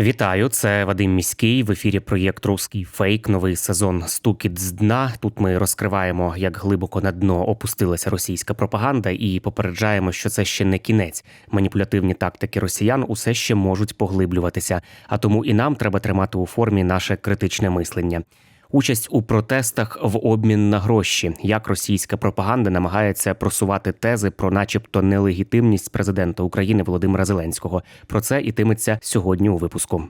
Вітаю, це Вадим Міський в ефірі проєкт Руський фейк. Новий сезон Стукіт з дна. Тут ми розкриваємо, як глибоко на дно опустилася російська пропаганда, і попереджаємо, що це ще не кінець. Маніпулятивні тактики росіян усе ще можуть поглиблюватися. А тому і нам треба тримати у формі наше критичне мислення. Участь у протестах в обмін на гроші, як російська пропаганда намагається просувати тези про, начебто, нелегітимність президента України Володимира Зеленського. Про це ітиметься сьогодні у випуску.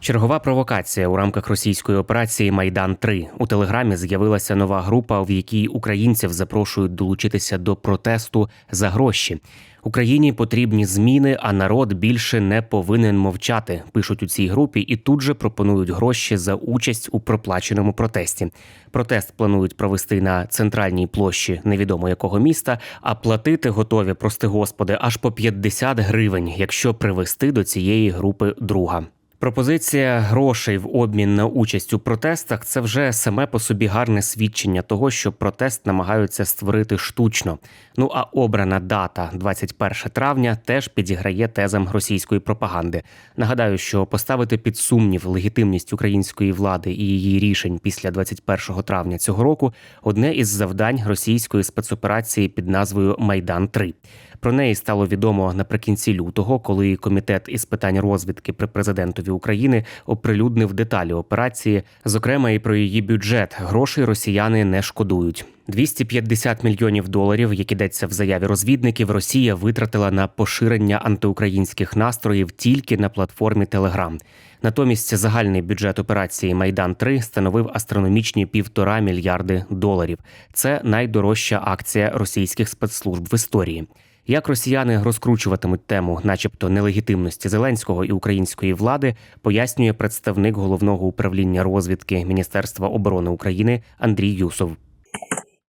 Чергова провокація у рамках російської операції Майдан 3 у телеграмі з'явилася нова група, в якій українців запрошують долучитися до протесту за гроші. Україні потрібні зміни, а народ більше не повинен мовчати. Пишуть у цій групі і тут же пропонують гроші за участь у проплаченому протесті. Протест планують провести на центральній площі невідомо якого міста, а платити готові, прости господи, аж по 50 гривень, якщо привести до цієї групи друга. Пропозиція грошей в обмін на участь у протестах це вже саме по собі гарне свідчення того, що протест намагаються створити штучно. Ну а обрана дата 21 травня теж підіграє тезам російської пропаганди. Нагадаю, що поставити під сумнів легітимність української влади і її рішень після 21 травня цього року одне із завдань російської спецоперації під назвою Майдан 3 про неї стало відомо наприкінці лютого, коли комітет із питань розвідки при президентові України оприлюднив деталі операції, зокрема і про її бюджет. Грошей росіяни не шкодують. 250 мільйонів доларів, як ідеться в заяві розвідників, Росія витратила на поширення антиукраїнських настроїв тільки на платформі Телеграм. Натомість загальний бюджет операції Майдан 3 становив астрономічні півтора мільярди доларів. Це найдорожча акція російських спецслужб в історії. Як росіяни розкручуватимуть тему, начебто нелегітимності Зеленського і української влади, пояснює представник головного управління розвідки Міністерства оборони України Андрій Юсов.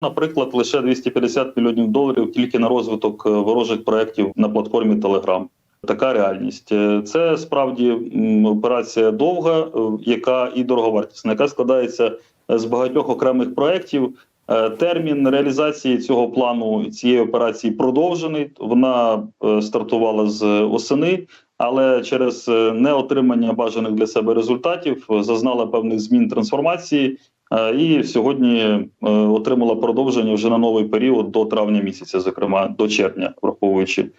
Наприклад, лише 250 мільйонів доларів тільки на розвиток е, ворожих проєктів на платформі Telegram. Така реальність. Е, Це справді операція довга, е, яка і дороговартісна, яка складається з багатьох окремих проєктів. Е, Термін реалізації цього плану цієї операції продовжений. Вона е, стартувала з осени, але через е, неотримання бажаних для себе результатів зазнала певних змін трансформації. І сьогодні отримала продовження вже на новий період до травня місяця, зокрема до червня, враховуючи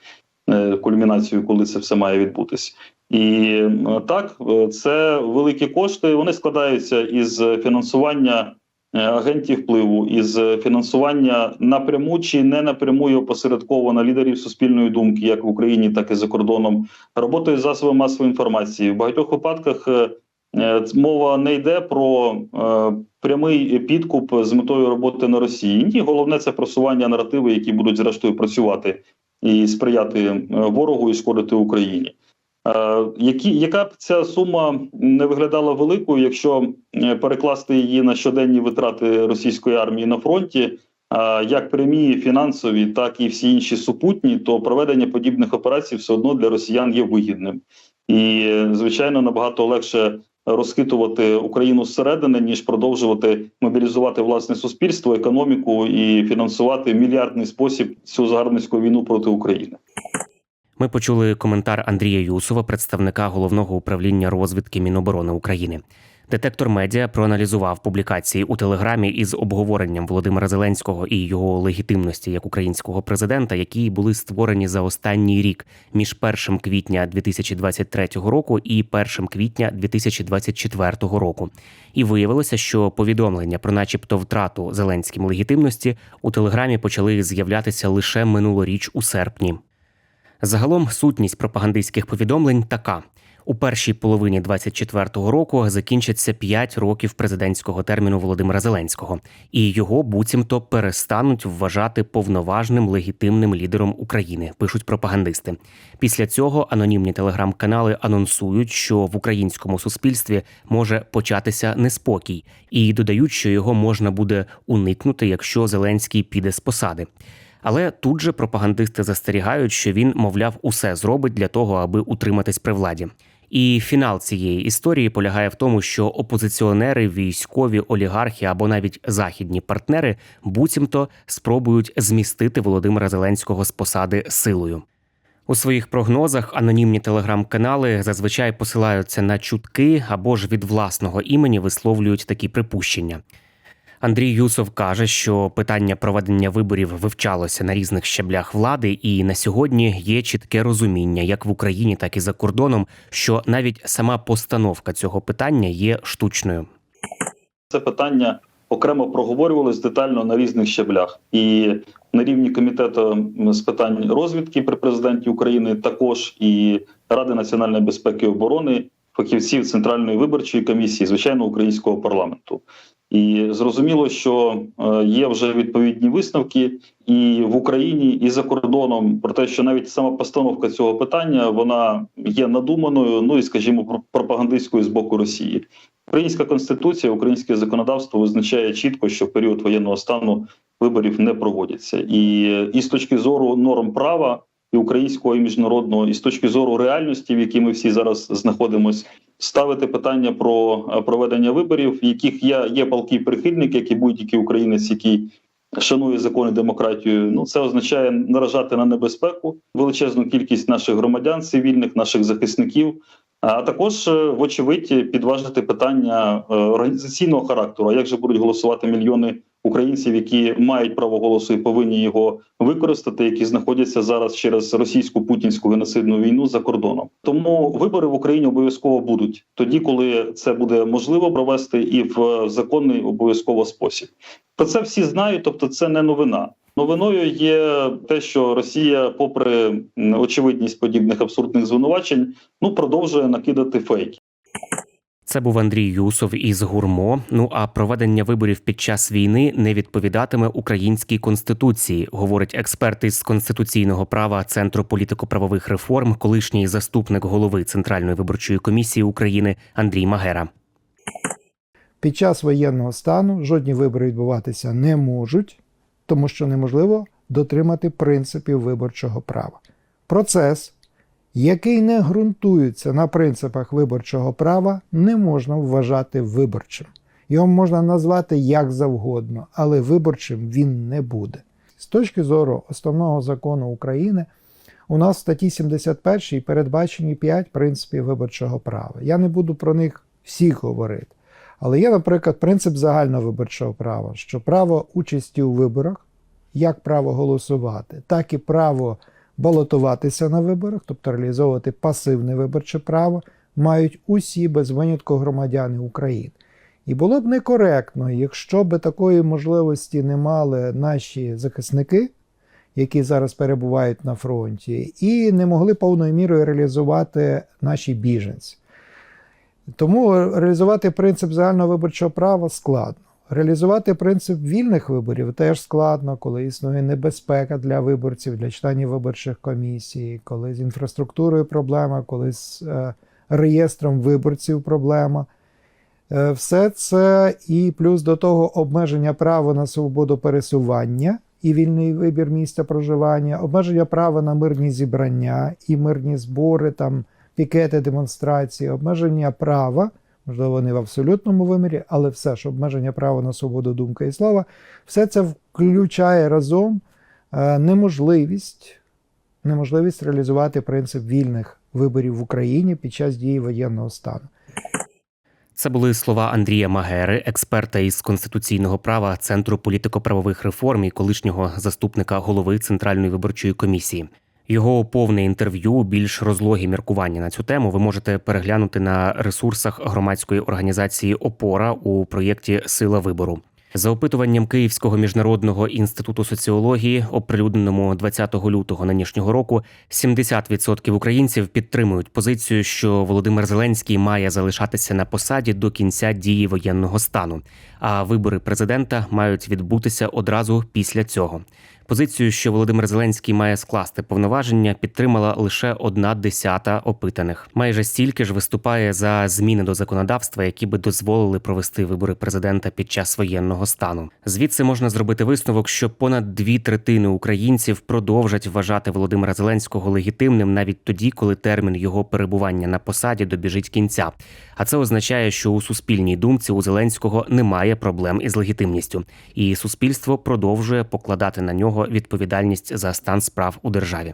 кульмінацію, коли це все має відбутись. І так, це великі кошти. Вони складаються із фінансування агентів впливу, із фінансування напряму чи не напряму і опосередковано лідерів суспільної думки, як в Україні, так і за кордоном, роботою з засобами масової інформації. В багатьох випадках е, е, мова не йде про е, прямий підкуп з метою роботи на Росії. Ні, головне це просування наративу, які будуть зрештою працювати і сприяти е, ворогу і шкодити Україні. Е, Які яка б ця сума не виглядала великою, якщо е, перекласти її на щоденні витрати російської армії на фронті, е, як прямі фінансові, так і всі інші супутні, то проведення подібних операцій все одно для росіян є вигідним, і звичайно набагато легше розхитувати Україну зсередини, ніж продовжувати мобілізувати власне суспільство, економіку і фінансувати в мільярдний спосіб цю загарбницьку війну проти України. Ми почули коментар Андрія Юсова, представника головного управління розвідки Міноборони України. Детектор медіа проаналізував публікації у телеграмі із обговоренням Володимира Зеленського і його легітимності як українського президента, які були створені за останній рік між 1 квітня 2023 року і 1 квітня 2024 року. І виявилося, що повідомлення про, начебто, втрату Зеленським легітимності у телеграмі почали з'являтися лише минулоріч у серпні. Загалом сутність пропагандистських повідомлень така: У першій половині 24-го року закінчиться 5 років президентського терміну Володимира Зеленського, і його буцімто перестануть вважати повноважним легітимним лідером України. Пишуть пропагандисти. Після цього анонімні телеграм-канали анонсують, що в українському суспільстві може початися неспокій, і додають, що його можна буде уникнути, якщо Зеленський піде з посади. Але тут же пропагандисти застерігають, що він, мовляв, усе зробить для того, аби утриматись при владі. І фінал цієї історії полягає в тому, що опозиціонери, військові, олігархи або навіть західні партнери буцімто спробують змістити Володимира Зеленського з посади силою. У своїх прогнозах анонімні телеграм-канали зазвичай посилаються на чутки або ж від власного імені висловлюють такі припущення. Андрій Юсов каже, що питання проведення виборів вивчалося на різних щаблях влади, і на сьогодні є чітке розуміння, як в Україні, так і за кордоном, що навіть сама постановка цього питання є штучною. Це питання окремо проговорювалось детально на різних щаблях. І на рівні комітету з питань розвідки при президенті України, також і Ради національної безпеки і оборони, фахівців Центральної виборчої комісії, звичайно, українського парламенту. І зрозуміло, що е, є вже відповідні висновки і в Україні, і за кордоном про те, що навіть сама постановка цього питання вона є надуманою, ну і скажімо, про- пропагандистською з боку Росії. Українська конституція, українське законодавство визначає чітко, що в період воєнного стану виборів не проводяться, і, і з точки зору норм права і українського і міжнародного, і з точки зору реальності, в якій ми всі зараз знаходимося, ставити питання про е, проведення виборів, яких я є палкий прихильник, як і будь-який українець, який шанує закон і демократію. Ну це означає наражати на небезпеку величезну кількість наших громадян, цивільних, наших захисників. А також, е, вочевидь, підважити питання е, організаційного характеру. Як же будуть голосувати мільйони українців, які мають право голосу і повинні його використати, які знаходяться зараз через російську путінську геноцидну війну за кордоном? Тому вибори в Україні обов'язково будуть тоді, коли це буде можливо провести, і в законний обов'язково спосіб. Про це всі знають, тобто це не новина. Новиною є те, що Росія, попри очевидність подібних абсурдних звинувачень, ну продовжує накидати фейки. Це був Андрій Юсов із Гурмо. Ну а проведення виборів під час війни не відповідатиме українській конституції, говорить експерт із конституційного права Центру політико-правових реформ, колишній заступник голови Центральної виборчої комісії України Андрій Магера. Під час воєнного стану жодні вибори відбуватися не можуть, тому що неможливо дотримати принципів виборчого права. Процес, який не ґрунтується на принципах виборчого права, не можна вважати виборчим. Його можна назвати як завгодно, але виборчим він не буде. З точки зору основного закону України, у нас в статті 71 передбачені 5 принципів виборчого права. Я не буду про них всіх говорити. Але є, наприклад, принцип загального виборчого права, що право участі у виборах, як право голосувати, так і право балотуватися на виборах, тобто реалізовувати пасивне виборче право, мають усі без винятку громадяни України. І було б некоректно, якщо б такої можливості не мали наші захисники, які зараз перебувають на фронті, і не могли повною мірою реалізувати наші біженці. Тому реалізувати принцип загального виборчого права складно. Реалізувати принцип вільних виборів теж складно, коли існує небезпека для виборців, для членів виборчих комісій, коли з інфраструктурою проблема, коли з е, реєстром виборців проблема. Е, все це і плюс до того обмеження права на свободу пересування і вільний вибір місця проживання, обмеження права на мирні зібрання і мирні збори, там пікети, демонстрації, обмеження права, можливо, не в абсолютному вимірі, але все ж обмеження права на свободу думки і слова, все це включає разом е, неможливість, неможливість реалізувати принцип вільних виборів в Україні під час дії воєнного стану. Це були слова Андрія Магери, експерта із конституційного права Центру політико-правових реформ і колишнього заступника голови Центральної виборчої комісії. Його повне інтерв'ю, більш розлогі міркування на цю тему ви можете переглянути на ресурсах громадської організації Опора у проєкті Сила вибору. За опитуванням Київського міжнародного інституту соціології, оприлюдненому 20 лютого нинішнього року, 70% українців підтримують позицію, що Володимир Зеленський має залишатися на посаді до кінця дії воєнного стану. А вибори президента мають відбутися одразу після цього. Позицію, що Володимир Зеленський має скласти повноваження, підтримала лише одна десята опитаних. Майже стільки ж виступає за зміни до законодавства, які би дозволили провести вибори президента під час воєнного стану. Звідси можна зробити висновок, що понад дві третини українців продовжать вважати Володимира Зеленського легітимним навіть тоді, коли термін його перебування на посаді добіжить кінця. А це означає, що у суспільній думці у Зеленського немає проблем із легітимністю, і суспільство продовжує покладати на нього відповідальність за стан справ у державі.